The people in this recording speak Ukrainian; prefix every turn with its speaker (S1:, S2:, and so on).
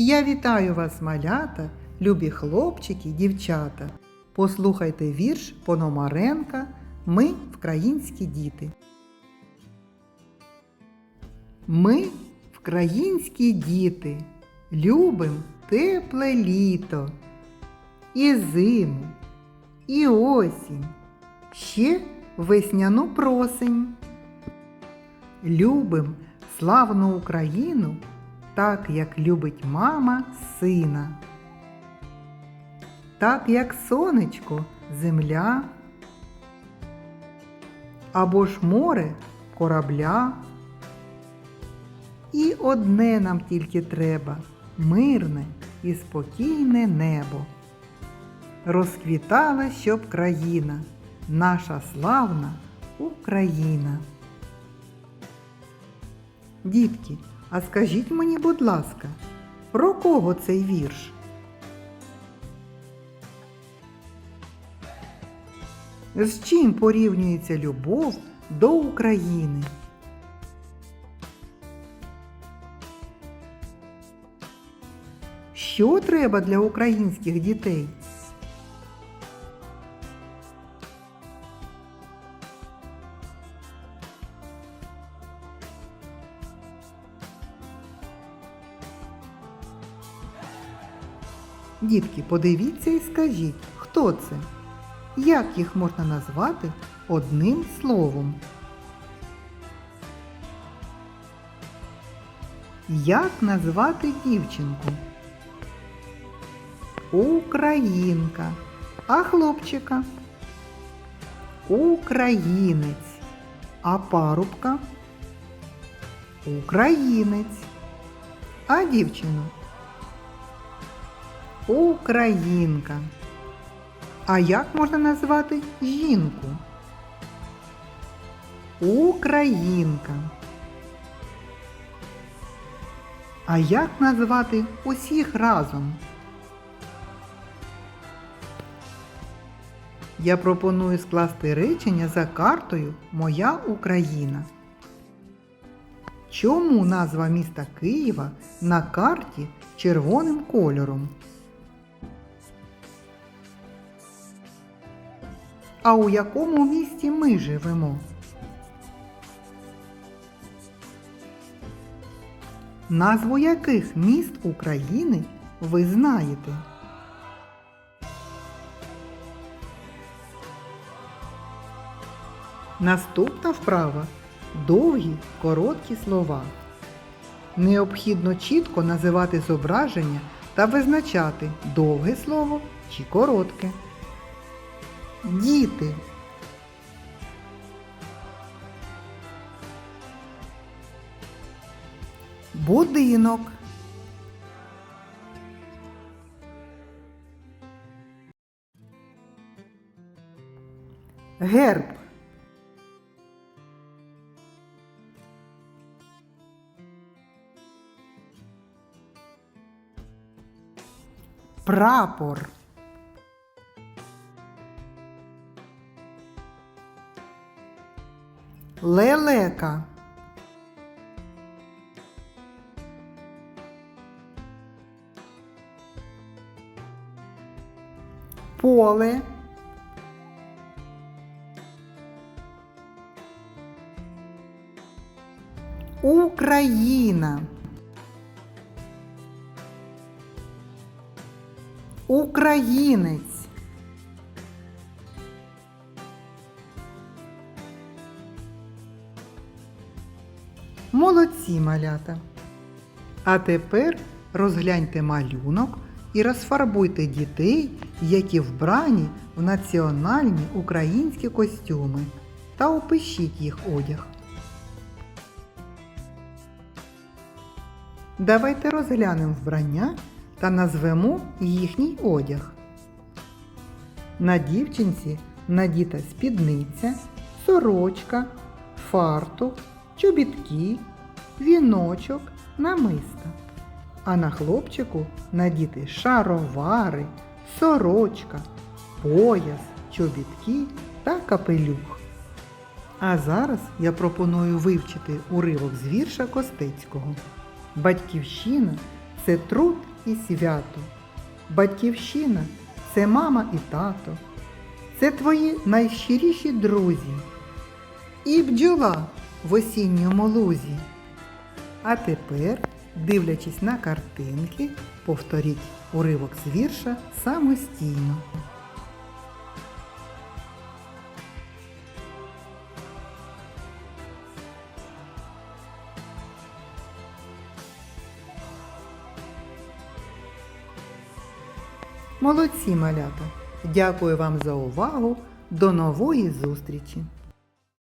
S1: Я вітаю вас, малята, любі хлопчики, дівчата. Послухайте вірш Пономаренка Ми вкраїнські діти. Ми вкраїнські діти, любим тепле літо, і зиму, і осінь, ще весняну просень. Любим славну Україну, так як любить мама сина. Так як сонечко, земля, або ж море корабля. І одне нам тільки треба мирне і спокійне небо. Розквітала, щоб країна, наша славна Україна. Дітки, а скажіть мені, будь ласка, про кого цей вірш? З чим порівнюється любов до України? Що треба для українських дітей? Дітки, подивіться і скажіть, хто це? Як їх можна назвати одним словом? Як назвати дівчинку? Українка. А хлопчика? Українець. А парубка? Українець. А дівчину? Українка. А як можна назвати жінку? Українка. А як назвати усіх разом? Я пропоную скласти речення за картою Моя Україна. Чому назва міста Києва на карті червоним кольором? А у якому місті ми живемо? Назву яких міст України ви знаєте? Наступна вправа довгі короткі слова. Необхідно чітко називати зображення та визначати довге слово чи коротке. Діти. Будинок. Герб. Прапор. Лелека. Поле. Україна. Українець. Молодці малята. А тепер розгляньте малюнок і розфарбуйте дітей, які вбрані в національні українські костюми, та опишіть їх одяг. Давайте розглянемо вбрання та назвемо їхній одяг. На дівчинці надіта спідниця, сорочка, фартух, чобітки, віночок, намиста. А на хлопчику надіти шаровари, сорочка, пояс, чобітки та капелюх. А зараз я пропоную вивчити уривок з вірша Костецького. Батьківщина це труд і свято. Батьківщина це мама і тато. Це твої найщиріші друзі. І бджола в осінньому лузі. А тепер, дивлячись на картинки, повторіть уривок з вірша самостійно. Молодці, малята! Дякую вам за увагу. До нової зустрічі!